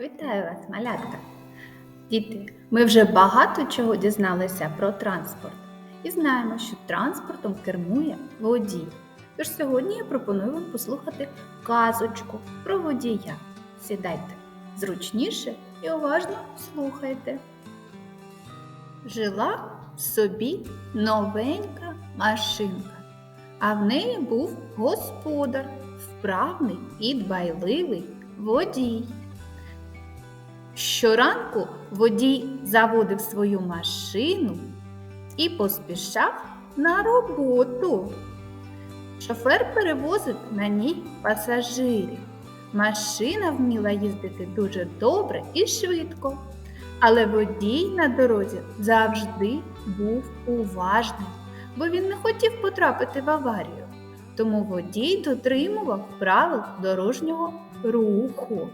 Вітаю вас, малятка! Діти, ми вже багато чого дізналися про транспорт і знаємо, що транспортом кермує водій. Тож сьогодні я пропоную вам послухати казочку про водія. Сідайте зручніше і уважно слухайте. Жила собі новенька машинка, а в неї був господар, вправний і дбайливий водій. Щоранку водій заводив свою машину і поспішав на роботу. Шофер перевозив на ній пасажирів. Машина вміла їздити дуже добре і швидко, але водій на дорозі завжди був уважним, бо він не хотів потрапити в аварію. Тому водій дотримував правил дорожнього руху.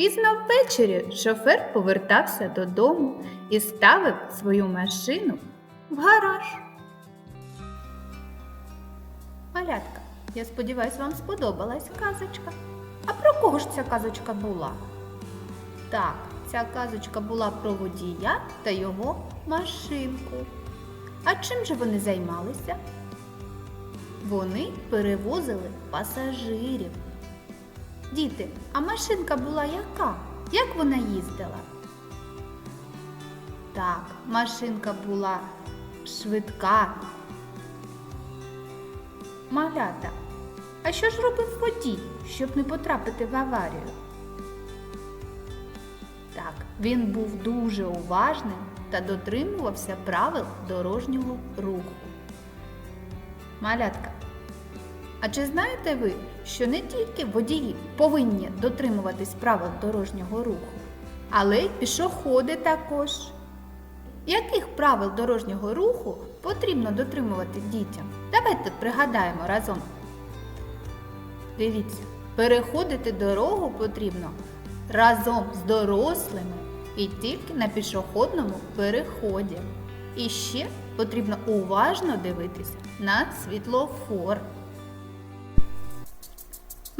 Пізно ввечері шофер повертався додому і ставив свою машину в гараж. Малятка, я сподіваюся, вам сподобалась казочка. А про кого ж ця казочка була? Так, ця казочка була про водія та його машинку. А чим же вони займалися? Вони перевозили пасажирів. Діти, а машинка була яка? Як вона їздила? Так, машинка була швидка. Малята. А що ж робив водій, щоб не потрапити в аварію? Так, він був дуже уважним та дотримувався правил дорожнього руху. Малятка. А чи знаєте ви, що не тільки водії повинні дотримуватись правил дорожнього руху, але й пішоходи також? Яких правил дорожнього руху потрібно дотримувати дітям? Давайте пригадаємо разом. Дивіться, переходити дорогу потрібно разом з дорослими і тільки на пішохідному переході. І ще потрібно уважно дивитися на світлофор.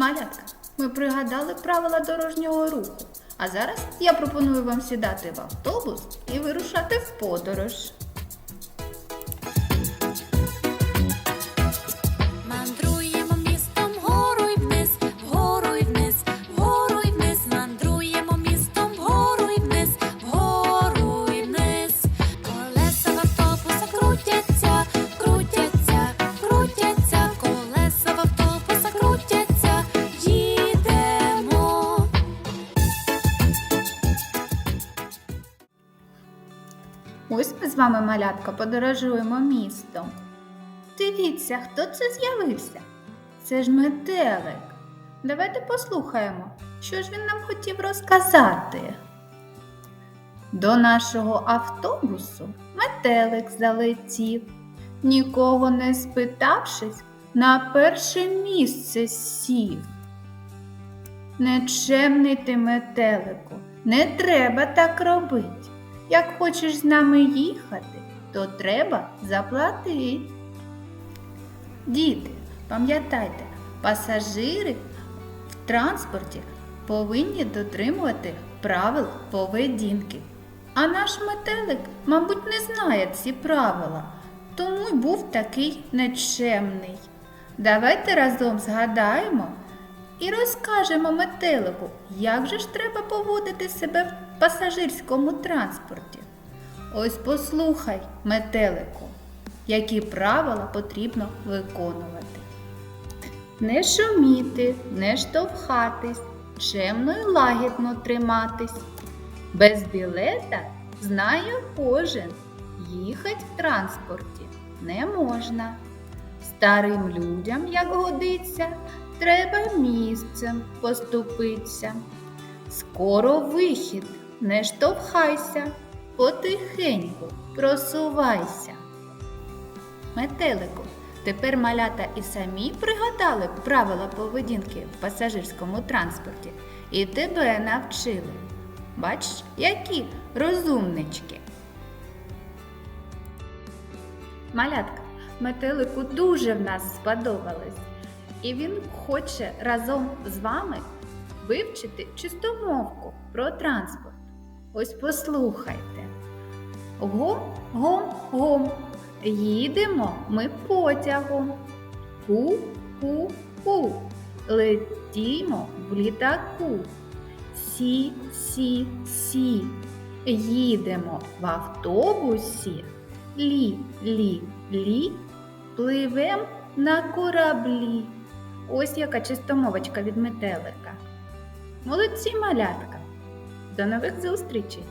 Малятка, ми пригадали правила дорожнього руху. А зараз я пропоную вам сідати в автобус і вирушати в подорож. Вами, малятка, подорожуємо містом. Дивіться, хто це з'явився? Це ж метелик. Давайте послухаємо, що ж він нам хотів розказати. До нашого автобусу метелик залетів, нікого не спитавшись, на перше місце сів. Нечемний ти метелику, не треба так робити. Як хочеш з нами їхати, то треба заплатити. Діти, пам'ятайте, пасажири в транспорті повинні дотримувати правил поведінки. А наш метелик, мабуть, не знає ці правила, тому й був такий нечемний. Давайте разом згадаємо і розкажемо метелику, як же ж треба поводити себе в пасажирському транспорті. Ось послухай, метелику, які правила потрібно виконувати. Не шуміти, не штовхатись, чемно й лагідно триматись. Без білета знає кожен, їхать в транспорті не можна. Старим людям, як годиться, треба місцем поступитися. Скоро вихід, не штовхайся, потихеньку просувайся. Метелику, тепер малята і самі пригадали правила поведінки в пасажирському транспорті і тебе навчили. Бачиш, які розумнички. Малятка, метелику дуже в нас сподобалось. і він хоче разом з вами вивчити чистомовку про транспорт. Ось послухайте. Гом, гом, гом. Їдемо ми потягом. Ку, ку, ку. Летімо в літаку. Сі, сі, сі. Їдемо в автобусі. Лі, лі, лі. Пливем на кораблі. Ось яка чистомовочка від метелика. Молодці малятка. До нових зустрічей!